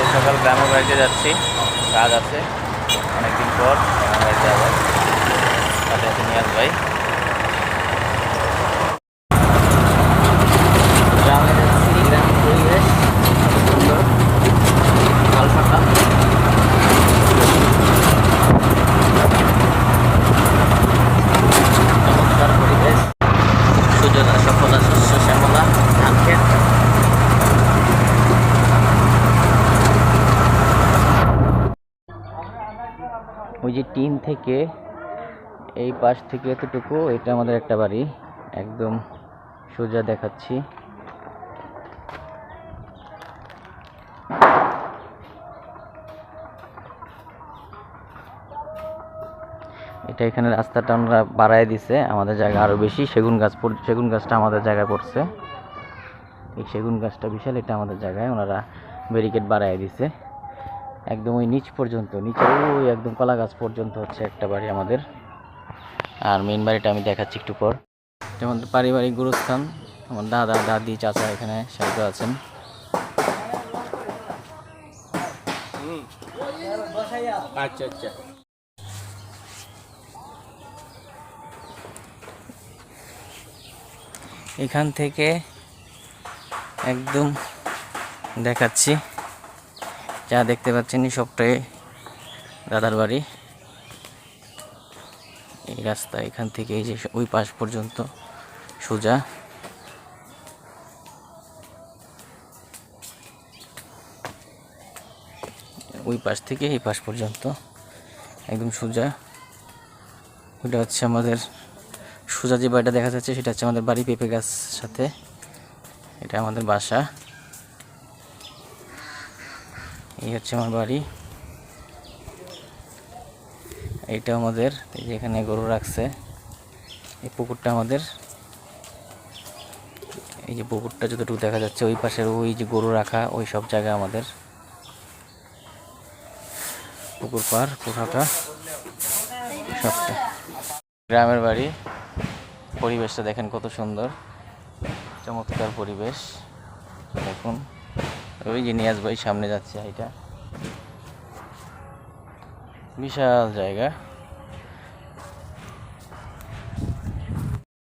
সকাল সকাল গ্রামের বাড়িতে যাচ্ছি। কাজ আছে। অনেকদিন পর গ্রামের বাড়িতে আবার সাথে আছে নিয়াজ ভাই। গ্রামে যাচ্ছি। ওই যে টিন থেকে এই পাশ থেকে এতটুকু, এটা আমাদের একটা বাড়ি। একদম সোজা দেখাচ্ছি। এটা এখানে রাস্তাটা আমরা বাড়ায় দিছে, আমাদের জায়গা আরও বেশি। সেগুন গাছ সেগুন গাছটা আমাদের জায়গায় পড়ছে। এই সেগুন গাছটা বিশাল, এটা আমাদের জায়গায়। ওনারা ব্যারিকেড বাড়ায় দিছে। একদম ওই নিচ পর্যন্ত, নিচে ওই একদম কলা গাছ পর্যন্ত হচ্ছে একটা বাড়ি আমাদের। আর মেন বাড়িটা আমি দেখাচ্ছি একটু পর। যেমন পারিবারিক গুরুস্থান। আমার দাদা, দাদি, চাচা এখানে সাহিত্য আছেন। আচ্ছা আচ্ছা। এখান থেকে একদম দেখাচ্ছি। যা দেখতে পাচ্ছেন সবটাই দাদার বাড়ি। এই রাস্তা এখান থেকে এই যে ওই পাশ পর্যন্ত সোজা। ওই পাশ থেকে এই পাশ পর্যন্ত একদম সোজা। ওটা হচ্ছে আমাদের সোজা যে বাড়িটা দেখা যাচ্ছে সেটা হচ্ছে আমাদের বাড়ি পেঁপে গাছ সাথে। এটা আমাদের বাসা। এই হচ্ছে আমার বাড়ি। এইটা আমাদের, এই যে এখানে গরু রাখছে। এই পুকুরটা আমাদের। এই যে পুকুরটা যতটুকু দেখা যাচ্ছে, ওই পাশের ওই যে গরু রাখা, ওই সব জায়গা আমাদের। পুকুর পার পুরাটা সবটা। গ্রামের বাড়ি। পরিবেশটা দেখেন কত সুন্দর। চমৎকার পরিবেশ। দেখুন। ওই যে নিয়াজ ভাই সামনে যাচ্ছে এটা বিশাল জায়গা।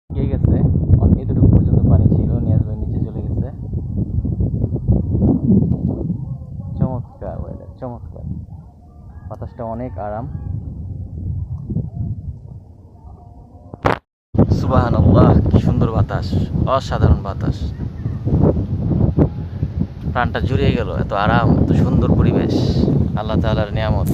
অনেক পর্যন্ত পানি ছিল নিয়াজ নিচে চলে গেছে। চমৎকার চমৎকার। বাতাসটা অনেক আরাম। সুবাহান কি সুন্দর বাতাস, অসাধারণ বাতাস। প্রাণটা জুড়িয়ে গেল এত আরাম এত সুন্দর পরিবেশ। আল্লাহ তাল্লাহার নিয়ামত।